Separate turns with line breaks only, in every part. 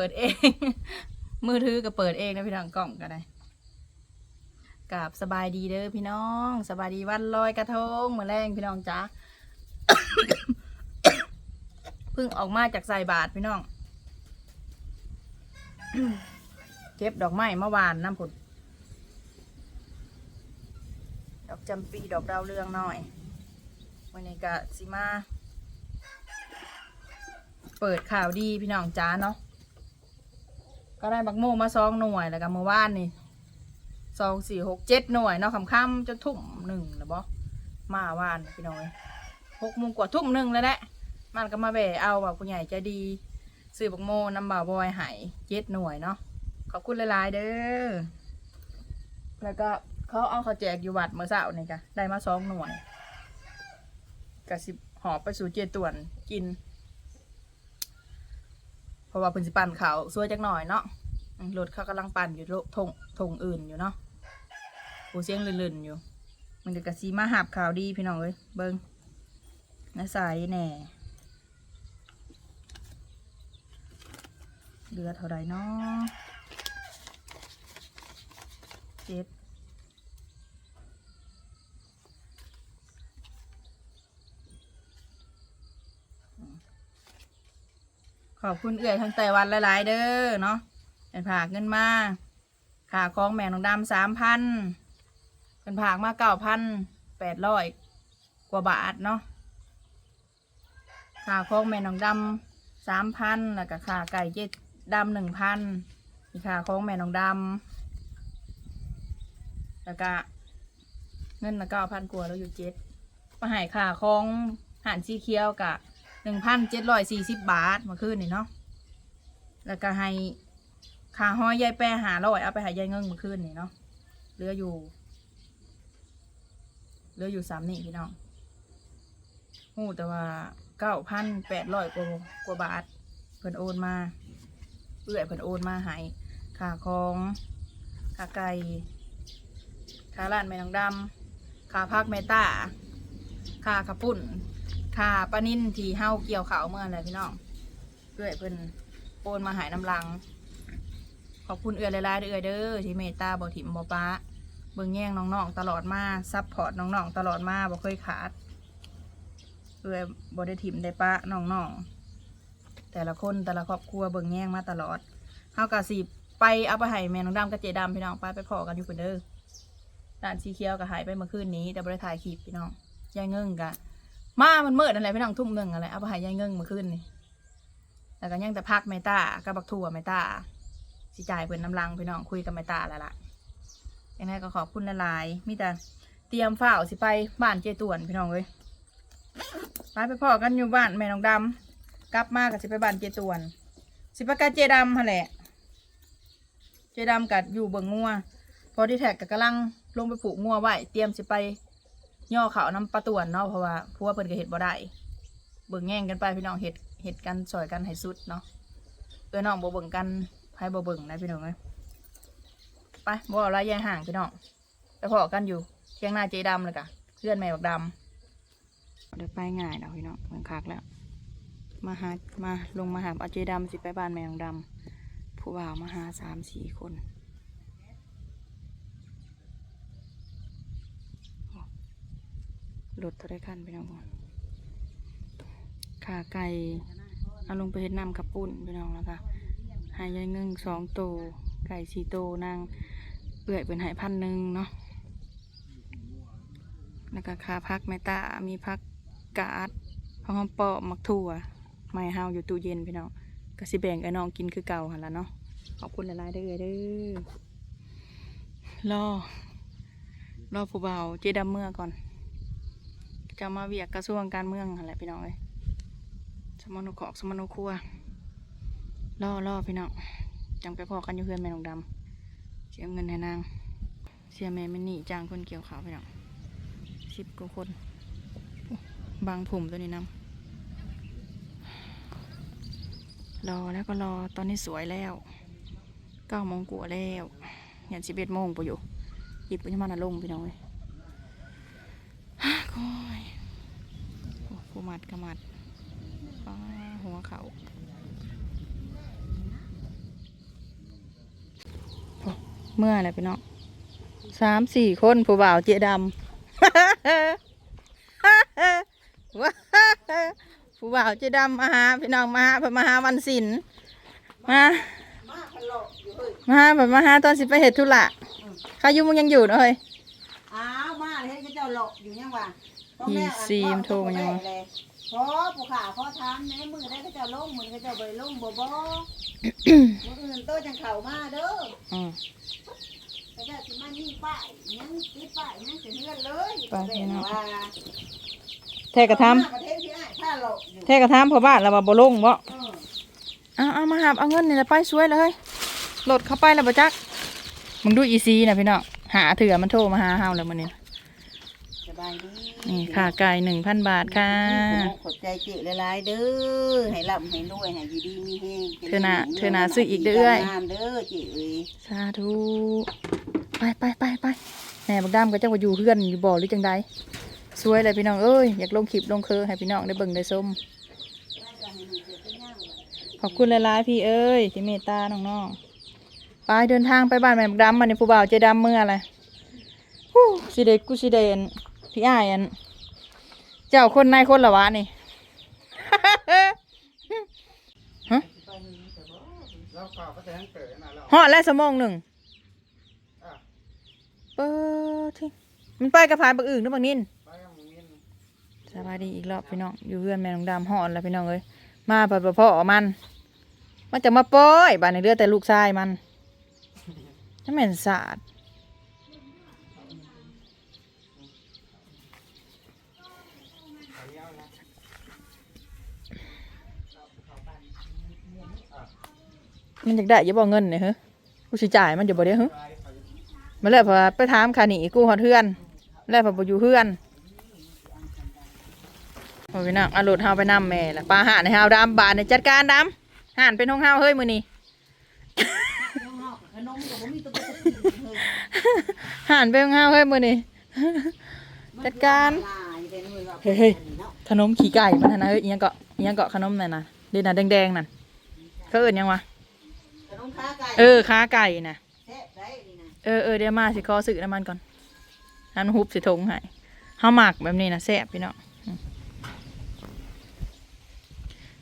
เปิดเอง มือถือก็เปิดเองนะพี่น้องกล่องก็ได้กับสบายดีเด้อพี่น้อง สบายดีวันลอยกระทงมือแรงพี่น้องจ้าเพิ่งออกมาจากใส่บาทพี่น้องเก็บดอกไม้เมื่อวานน้ำผุดดอกจำปีดอกดาวเรืองหน่อยวันนี้ก็สิมา เปิดข่าวดีพี่น้องจ้าเนาะ ก็ได้บักโมมาสองหน่วยแล้วก็เมื่อวานนี่สองสี่หกเจ็ดหน่วยเนาะค่ำๆจะทุ่มหนึ่งนะบอมาวานพี่น้อยหกโมงกว่าทุ่มหนึ่งแล้วแหละมันก็มาแบะเอาแบบผู้ใหญ่ใจดีซื้อบักโมน้ำบ่าวบอยหายเจ็ดหน่วยเนาะขอบคุณหลายๆเด้อแล้วก็เขาเอาเขาแจกอยู่วัดเมื่อเช้านี่กะได้มาสองหน่วยกะสิบหอบไปสู่เจตวนกิน เพราะว่าเพิ่นสิปั่นเขาสวยจักหน่อยเนาะรถเขากำลังปั่นอยู่ทงทงอื่นอยู่เนาะผู้เสียงลื่นๆอยู่ มันก็กะสีมาหับข่าวดีพี่น้องเอ้ยเบิ่งน้าสายแหน่เดือเท่าไรเนาะเจ็ด ขอบคุณเอื่อยทางไต้หวันหลายๆ เด้อเนาะเป็นผากเงินมาค่าของแม่น้องดำสามพันเป็นผากมาเก้าพันแปดร้อยกว่าบาทเนาะค่าของแม่น้องดำสามพันแล้วก็ค่าไก่เจ็ดดำหนึ่งพันมีค่าของแม่น้องดำแล้วก็เงินละเก้าพันกว่าแล้วอยู่เจ็ดมาหายค่าของหานสีเขียวกะ หนึ่งพันเจ็ดร้อยสี่สิบบาทมื่อคืนนี่เนาะแล้วก็ให้ค่าห้อยยายแปรหาร้อยเอาไปหายายเงิงมื่อคืนนี่เนาะเหลืออยู่เหลืออยู่สามนี่พี่น้องหูแต่ว่าเก้าพันแปดร้อยกว่ากว่าบาทเพิ่นโอนมาเอื่อยเพิ่นโอนมาให้ค่าของค่าไก่ค่าร้านแม่นางดำค่าพักเมตาค่าขับปุ่น ค่ะปลานิ่นที่เฮาเกี่ยวเขาวเมื่อไรพี่น้องเอื้อยเพิ่นโอนมาหายน้ำลัง ขอบคุณเอื้อยหลายๆเด้อเอื้อยเด้อที่เมตตาบ่ถิ่มบ่ป้าเบิ่งแย่งน้องๆตลอดมาซัพพอร์ตน้องๆตลอดมาบ่เคยขาดเอื้อยบ่ได้ถิ่มได้ป้าน้องๆแต่ละคนแต่ละครอบครัวเบิ่งแย่งมาตลอดเฮากะสิไปเอาไปให้แม่น้องดำกับเจดำพี่น้องไปไปพอกันอยู่เพิ่นเด้อด่านสีเขียวก็หายไปเมื่อคืนนี้ แต่บ่ได้ถ่ายคลิปพี่น้องยายเงิงกะ มามันมืดอะไรพี่น้องทุ่มหนึ่งอะไรเอาไปหายายเงิงเมื่อคืนนี่แล้วก็ยังแต่พักเมตากับบักถั่วเมตาสิจ่ายเพิ่นน้ำลังพี่น้องคุยกับเมตาแล้วล่ะยังไงก็ขอบคุณละลายมีแต่เตรียมฝ้าวสิไปบ้านเจตวนพี่น้องเลยไปไปพ่อกันอยู่บ้านแม่น้องดำกลับมากับสิไปบ้านเจตวน สิไปกับเจดำฮะแหละ เจดำกับอยู่เบิงงัวพอที่แท็กกับกำลังลงไปผูกงัวไว้เตรียมสิไป ย่อเขาน้ำปลาตวนเนาะเพราะว่าพัวเพิ่นก็เห็ดบ่ได้เบิ่งแง่งกันไปพี่น้องเห็ดเห็ดกันสอยกันให้สุดเนาะเอ้อน้องบ่เบิ่งกันให้บ่เบิ่งนะพี่น้องเอ้ยไปบ่เอาละแยงห่างพี่น้องไปพอกันอยู่เที่ยงหน้าเจดำเลยกะเพื่อนแม่บักดำเดี๋ยวไปง่ายเนาะพี่น้องเมืองคักแล้ว มาหามาลงมาหาเอาเจดำสิไปบ้านแม่บักดำผู้บ่าวมาหาสามสี่คน รถเท่าไรคันพี่น้องขาไก่เอาลงไปเห็ดน้ำกับปุ่นพี่น้องแล้วก็หายายเงิงสองโตวไก่สี่โตวนางเปื่อยเป็นหายพันหนึ่งเนาะแล้วก็ขาพักแมตามีพักกาดพักหอมปอมักถั่วไม่เฮาอยู่ตู้เย็นพี่น้องก็สิแบ่งไอ้น้องกินคือเก่าหันละเนาะขอบคุณหลายๆเด้อเด้อรอรอผู้เบาเจดำเมื่อก่อน จะมาเวียกกระทรวงการเมืองอะไรพี่น้องเลยสมนุขอกสมนุครัวล่อล่อพี่น้องจังไปพอกันอยู่เพื่อนแม่นงดำเสียเงินให้นางเสียแม่ไม่หนีจ้างคนเกี่ยวขาวพี่น้องสิบกว่าคน บางผมตัวนี้น้ำรอแล้วก็รอตอนนี้สวยแล้วเก้าโมงกว่าแล้วยันสิบเอ็ดโมงปอยู่หยิบไปที่มันลงพี่น้องเลย โอ้ยโอ้ผู้มั ดกระมัดป้าหัวเขาเมื่ออะไรพี่น้องสามสี่คนผู้บ่าวเจ๊ดำผู้บ่าวเจ๊ดำมาหาพี่น้องมาหาเพิ่นมาหาวันศิลป์มา
มาพันโลอยู่เฮ้ย
มาหาเพิ่นมาหาตอนสิไปเฮ็ดธุระข้ายุมึงยังอยู่เนาะเฮ้ย
อ้าวมาเลยให้เจ้าโลอยู่ยังวะ
อีซีมโทรมายังวะ
พอผู้ข่าวพอถามแหน่มือได้ก็เจ้าลงมือก็เจ้าไปลงบ่บ่ มืออื่นโตจังเข่ามาเด้อ
อืม
ก็เจ้าสิมานี่ป้ายยังติดป้ายยังสิเฮือนเลย
ป้ายพี่น้อง
ว่า
แท้กระท
ประเทศที่อ้ายถ้าโลอยู่ำ
แท้กระทำพ่อบ้านแล้วว่าบ่ลงบ่
เออ
เอาเอามาหาบเอาเงินนี่แหละไปสวยเลยโหลดเข้าไปแล้วบ่จักมึงดูอีซีนะพี่น้องหาเถื่อมันโทรมาหาเฮาแล้วมื้อนี้
ส บายดี
นี่ค่าไก่หนึ่งพันบาทค่ะ
ขอบใจเจ๊หลายๆเด้อให้ร่ำให้รวยให้อยู่ดีมีเฮง
เธอน่ะเธอน่ะซื้ออีกเด้อเอ้ย
งามเด้อเจ๊เอ้ย
สาธุไปไปไปไปแหน่บักดำก็จะว่าอยู่เพื่อนอยู่บ่อหรือจังใดสวยเลยพี่น้องเอ้ยอยากลงคลิปลงเคอให้พี่น้องได้เบิ่งได้ชมขอบคุณหลายๆพี่เอ้ยที่เมตตาน้องๆไปเดินทางไปบ้านแม่บักดำมาในผู้บ่าวเจดำเมื่ออะไรฮู้สิเด็กกูสิเดอัน พี่อ้ายอัน เจ้าคนนายคนละวะนี่ฮะ
เราข่าวก็จะทั้งเต๋อนะเรา
ฮอดแล้วสมองหนึ่ง
อะ
เปิดที่มันไปกระพายบักอื่นหรือบักนิน
ไปกับมึงมิน
สบายดีอีกรอบพี่น้อง อยู่เพื่อนแม่น้องดำฮอดแล้วพี่น้องเอ้ยมาเปิดพ่อมัน มันจะมาปล่อยบ้านในเรือแต่ลูกชายมันถ้าแม่นสาด มันอยากได้อยังบ่เงินเนี่ยเฮ้ยกูสิจ่ายมันจะบ่ได้เฮ้ยมาแล้วพอไปถามคานี่กูหอดเพื่อน แล้วพอบ่อยู่เพื่อนโอ้ยนักอารถเฮาไปนำแม่ละปลาห่านให้เฮาดำบานในจัดการดำห่านเป็นห้องเฮาเฮ้ยมือนี้ห่านเป็นห้องเฮาเฮ้ยมือนี้จัดการ
เฮ้
ยขนมขี้ไก่มันนะเฮ้ยยังเกาะยังเกาะขนมนั่นน่ะเด่นน่ะแดงๆนั่นเขาเอิ้นยังวะ
ขนมขาไก่
เออขาไก่น่ะ
แซ่บได้นี่นะ
เออเออเดี๋ยวมาสิขอซื้อน้ำมันก่อนน้ำฮุบสิทงให้เฮาหมักแบบนี้นะแซ่บพี่น้องอืม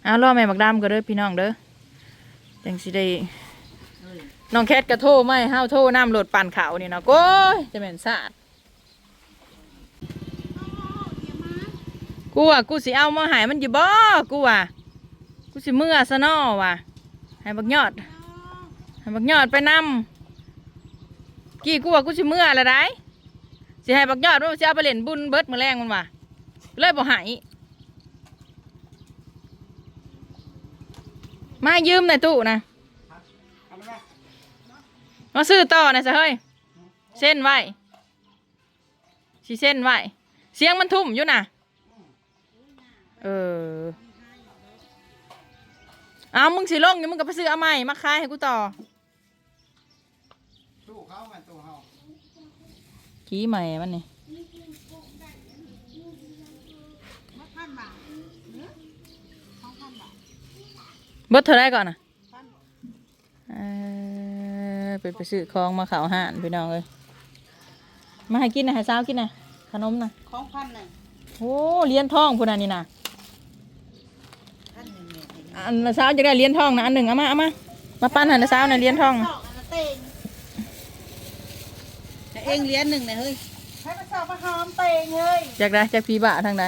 เอารอแม่บักดำก็เด้อพี่น้องเด้อจังสิได้น้องแคทกระโทรไม่เฮาโทรน้ำโหลดปั่นเขาวนี่เนาะโก้ยจะเป็นสาดกูอะกูสิเอามาใหายมันอยู่บ่กูอะกูสิเมื่อซะนอว่ะให้บักยอดให้ บักยอดไปนำกี่กูว่ากูสิเมื่อละได้สิให้บักยอดว่าสิเอาไปเล่นบุญเบิดมื้อแรงมันว่ะเลยบ่หายมายืมหน่อยตู้นะ
มา
ซื้อต่อน่อยซะเฮ้ยเส้นไว้สิเส้นไว้เสียงมันทุ่มอยู่น่ะ เออเอามึงสิลงอยู่มึงก็ไปซื้อเอาใหม่มาขายให้กูต่อ
ขี้
ใหม่มันนี่เบิดเท่าไรก่อนนะเออไปไปซื้อของมาข่าวห่านพี่น้องเลยมาให้กินนะให้สาวกินนะขนมนะ
ของพันหนึ่ง
โอ้เลี้ยนทองพูนนันนี่นะ
พันหนึ่งเนี่ย
อันละสาวจะได้เลี้ยนทองนะอันหนึ่งเอามาเอามามาปั้นให้ละสาวนะเลี้ยนทอง
ส
นะ
องอันละ เต็งแต่เองเหรียญหนึ่งเนี่ยเฮ้ยให้มาสอบมาหอมเต็งเฮ้ย
จากได้จากพีบะทางใด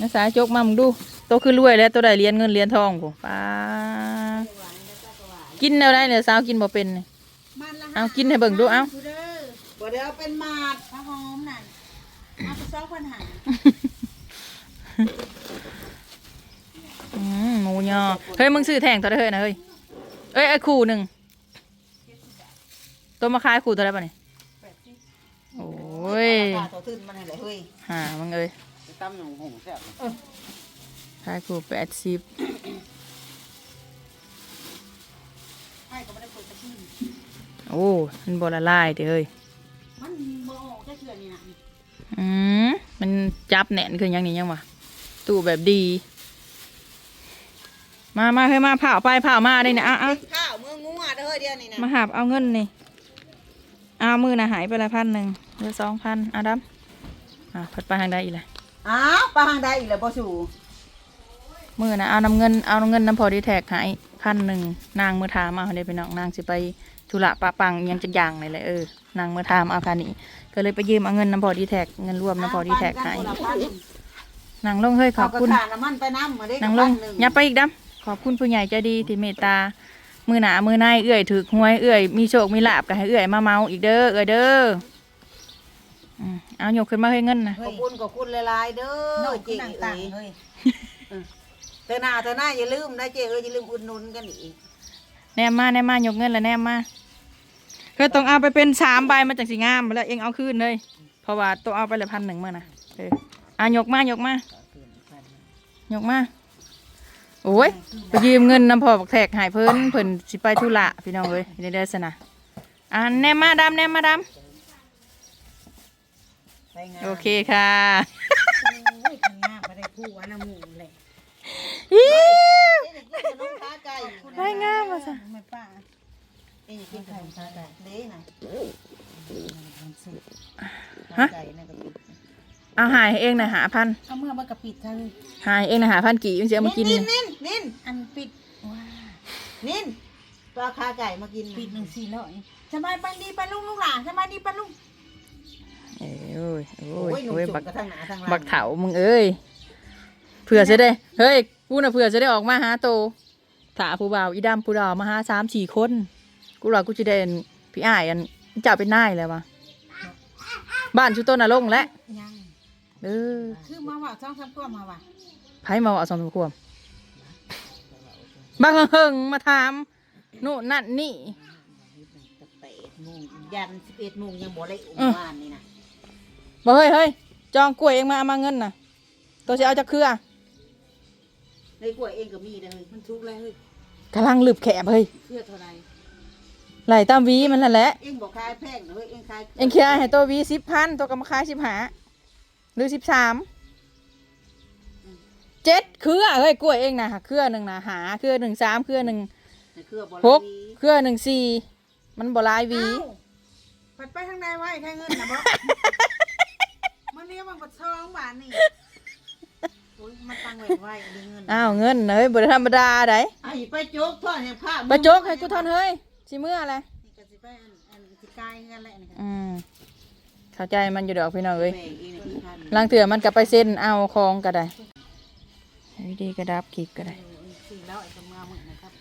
นะสาวจกมามึงดูโตคือรวยแล้วตัวใดเลี้ยนเงินเลี้ยนทองกูป้ากินแนวได้เนี่ยสาวกินบ่เป็นนี่
มันละ
เอากินให้เบิ่งดูเอา
ดูเด้อบ่ได้เอาเป็นหมาดผ้าหอมนั่นเอาไปซอกพันหา
อืมหมูยอเฮ้ยมึงซื้อแทงตัวได้เฮ้ยนะเฮ้ยเอ้ยไอ้คู่หนึ่ง ตัวมาขายคู่ตัวได้ป่ะนี่โอ้ย
ตาตัวตื้นมันอะไรเฮ้ย
หามึงเอ้ย
ไปตั้มหนูหงแซ่บ
ขายคู่แปดสิบ
ให้ก็ไม่ได้เปิดตะกี้
โอ้มันบละลายเด้อเฮ้ย
มันบ่ออกแค่เชื่อนี่นะ
อืมมันจับแหนนคือหยังนี่ยังวะตู้แบบดี มามาเฮ้ยมาเผาไปเผามาได้เนี่ยอะอะ
ข้าวมืองัวเด้อเฮ้ยเดียวนี่นะ
มาหาบเอาเงินนี่เอา มือนะหายไปละพันหนึ่งเหลือสองพันเอาดำอ่าพัดไปทางใดอีกเลย
อ้าวปลาหางได้อีกแล้วบ่สู่
มือนะเอาน้ำเงินเอาน้ำเงินน้ำพอดีแท็กหายพันหนึ่งนางมือถามเอาเดี๋ยวไปน้องนางสิไปธุระปะปังอิหยังจะอย่างเลยเลยเออนางมือถามเอาคันนี้ก็เลยไปยืมเอาเงินน้ำพอดีแท็กเงินรวมน้ำพอดีแท็กหายนางลงเฮ้ยขอบคุณ
เอากระถางน้ำมันไปน้ำมาได้
นางลง
หนึ่ง
อย่าไปอีกดำขอบคุณผู้ใหญ่ใจดีที่เมตตา มือหนามือในเอื้อยถือหวยเอื้อยมีโชคมีลาบก็ให้เอื้อยมาเมาอีกเด้อเอื้อยเด้ออืมเอายกขึ้นมาให้เงินนะ
ขอบคุณขอบคุณหลายๆเด้อเจ๊เอ้ย
เฮ้ย
เธอหน้าเธอหน้าอย่าลืมนะเจ๊เอ้ยอย่าลืมอุดหนุนกันอีก
แนมมาแนมมายกเงินแล้วแนมมาก็ต้องเอาไปเป็นสามใบมาจากสีงามแล้วเองเอาคืนเลย เพราะว่าต้องเอาไปเลยพันหนึ่งมื่อนะเอออะยกมายกมายกมา โอ้ยไปยืมเงินน้ำพอบักแทกหายเพิ่นเพิ่นสิไปธุระพี่น้องเอ้ยเดี๋ยวเดี๋ยวสนะอะแนมมาดำแนมมาด
ไปงานำ
โอเคค่ะ
โอ้ยข้างหน้าไปได้ผู้ว่าน้ำมูกเลย
อิ๊ว
เจ๊จะกินขนมขาไก่
ไปงามมาซะ
ไม่ป้า
เจ๊จะกินขนมขาไก่เด้นะ
ฮะ
ไก่นั่นก็กิน
เอาหายให้เองนะหาพัน
เอาเมื่อมากระปิดเธอ
หายเองนะหาพันกี่ยังจะเอามากิน
นิ
นี่
นนินนิน
อันปิดว้า
นินปลาขาไก่มากิน
ปิดหนึ่งสี่ร้อยสบายไปดีไปลุงลูกหลานสบายดีไปลุง
เอ้ยโอ้ยโอ้
โอ้
ย
ยหนุ่ม
โอ้ย
จุ
บั
ก
ก
กระทั่งหนาทั้งหลัง
บักเถามึงเอ้ยเผื่อจะได้เฮ้ยกูน่ะเผื่อจะได้ออกมาหาโตถาผู้บ่าวอีดำผู้ดาวมาหาสามสี่คนกูว่ากูจะได้อันพี่อ้ายอันเจ้าเป็นนายแล้ววะบ้านชุต้นน่ะลงแล้ว
ยัง
เออ
คือมาว่าช่องทำกล้มาว่า
ไผมาเอาสองตัวควมบางเฮิงมาถามนู่นนั่นนี่
แต่แปดโมงยันสิบเอ็ดโมงยังบ่ได้อุ้มบ้านนี่นะ
บอกเฮ้ยเฮ้ยจองกล้วยเองมาเอามาเงินน่ะ ตัวจะเอาจากเครือ
ในกล้วยเองก็มีนะเฮ้ย
มันทุกข์เลยเฮ้ย
กำลังหลืบแขบเฮ้ย
เพื่อเท่าไร
ไหลตามวีมันนั่นแหละ
เองบอกขายแพงนะเฮ้ยเองขาย
เอ็งเคลียร์ให้ตัววีสิบพันตัวกำมาขายสิบหา หรือสิบสามเจ็ดเครือเฮ้ยกล้วยเองนะเครือหนึ่งนะหาเครือหนึ่งสามเครือหนึ่ง
ในเครือบ่
ห
ละ
ก
วี
เครือหนึ่งสี่มันบ่หลายวี
เอ้าไปไปทางใดไว้แค่เงินนะบ่ มันเรียกมันบัดซองบาทนี่โอ้ยมันตั้งไว้ไว้อันนี้เงิน
อ้าวเงินเฮ้ยบ่ได้ธรรมดาได
ไอ้ไปโจกทอดแห่งผ้า
ไปโจกให้กูทอนเฮ้ยสิเมื่ออะไร
นี่ก็สิไปอันอันสิกายเงินแหละนี่ค่ะ
อืม เข้าใจมันอยู่ดอกพี่น้องเอ้ย
แม่เองนี่พัน
ลังเถื่อมันก็ไปเส้นเอาของก็ได้วิธีกระดับคลิปก็ได้
สี่แล้วไอ้กำงาหมึกนะครับ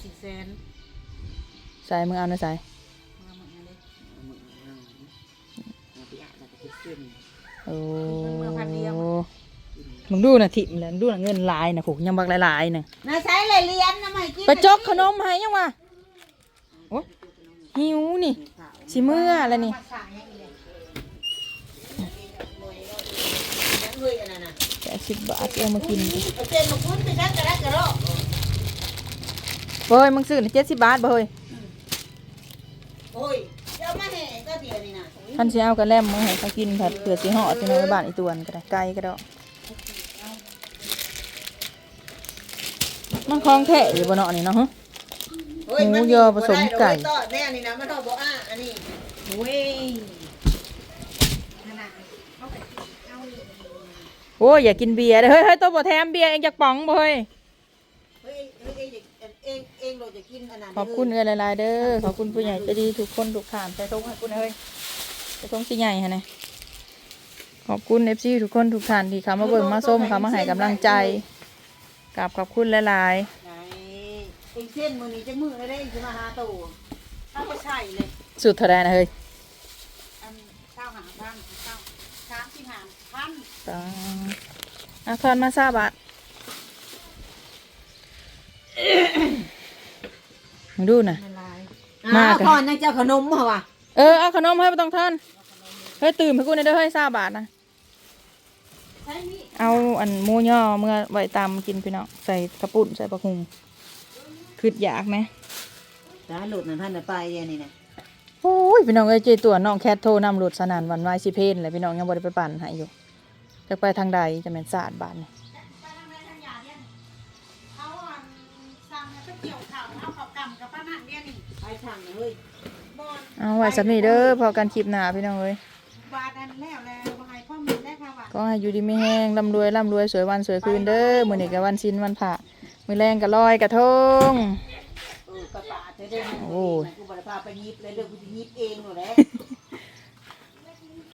สี่แสน
ใส่มือเอานะใส่
มาหมึกนั่นเลย
เอาไปอ่านแล้วก็ไปขึ้น
โอ้มึงดูนะทิมแล้วดูนะเงินหลายนะผูกยังบักหลายๆนะ
นายใช้เลยเรียนนะไม่กิน
ไปจกขนมให้ยังวะโอ้หิวนี่สิเมื่อแล้วนี่
มาสั่งอย่างนี้ เลย
เฮ้ยอันนั้นน่ะ
แปดสิบบาทเอามากิน
เอาเจนมาคุ้นไปชักกระดักกระโดด
เฮ้ยมึงซื้อเจ็ดสิบบาทบ่เฮ้ย
โอ้ยเจ้ามาแห่ก็เดียวนี่นะ
ท่านสิเอากระแลมมึงให้เขากินผัดเผื่อสิห่อที่น้อยบ้านอีตวนก็ได้ไก่ก็ได้มันคลองแท้อยู่บนเนาะนี่เนาะฮะ
เฮ้ย
หมู
มัน
ยอผสมไก่
บ่ด้ดอกต่อแน่นี่นะมันต้องบอกอะอันนี้
เว้ยขนาดเขาไปเอาอีก
โอ้ยอย่ากินเบียร์เด้อเฮ้ยเฮ้ยตัวบ่แถมเบียร์เองจากป๋องบ่เฮ้ย
เฮ้ยเฮ้ยเองเองเองเราจะกินอันนั้น
ขอบคุณเอื้อหลายๆเด้อขอบคุณผู้ใหญ่ใจดีทุกคนทุกท่านใจทงให้คุณเฮ้ยใจทงสิใหญ่ฮะเนี่ยขอบคุณ FC ทุกคนทุกท่านที่เขามาเบิ่งมาส้มเขามาให้กำลังใจกราบขอบคุณหลาย
ไหนเองเส้นมือนี้จะมือได้ได้จะมาหาตู่ถ้าก็ใช่เลย
สุดเท่าใดนะเฮ้ย
อันเก้าหาพันเก้าสามสิบห้า พัน
ตาอาคอนมาซาบาทมึงดูน่ะ
ละลาย
มา
มา
กัน
ก่อนยังเจ้าขนมเหรอวะ
เออเอาขนมให้ไม่ต้องท่านเฮ้ยตื่นให้กูหน่อยเด้อเฮ้ยซาบาทนะ
ใช่นี่
เอาอันหมูย่อเมื่อไว้ตามกินพี่น้องใส่กระปุ่นใส่ปลาคุงคืออยากไหม
ตาหลุดนั่นท่านน่ะไปเดี๋ยวนี่นะ
โอ้ยพี่น้องเอ้ยเจตัวน้องแคทโทรนำรถสนานหวันไหวายสิเพนเลยพี่น้องยังบ่ได้ไปปั่นให้อยู่ จะไปทางใดจะเป็นศาสตร์บานนี่
ไปทางไหนทางยาเนี่ยเขาอันสั่งให้ไปเกี่ยวข่าวเอาข่าวกำกับป้านั่นเนี่ยนี่
ไปทางเลย
บอล
เอาไว้สำนี้เด้อพอกันคลิปหน้าพี่น้องเอ้ย
บาดอันแล้วแล้วบ่ให้พ่อมีได้ค่ะว่า
ก็ให้อยู่ดีไม่แห้งร่ำรวยร่ำรวยสวยวันสวยคืนเด้อมื้อนี้ก็วันชินวันพระมื้อแรงก็ลอยกระทง
เออกระปาจะได้
โอ้
กูบริพาไปยิบเลยเดี๋ยวกูจะยิบเองหนูแหละ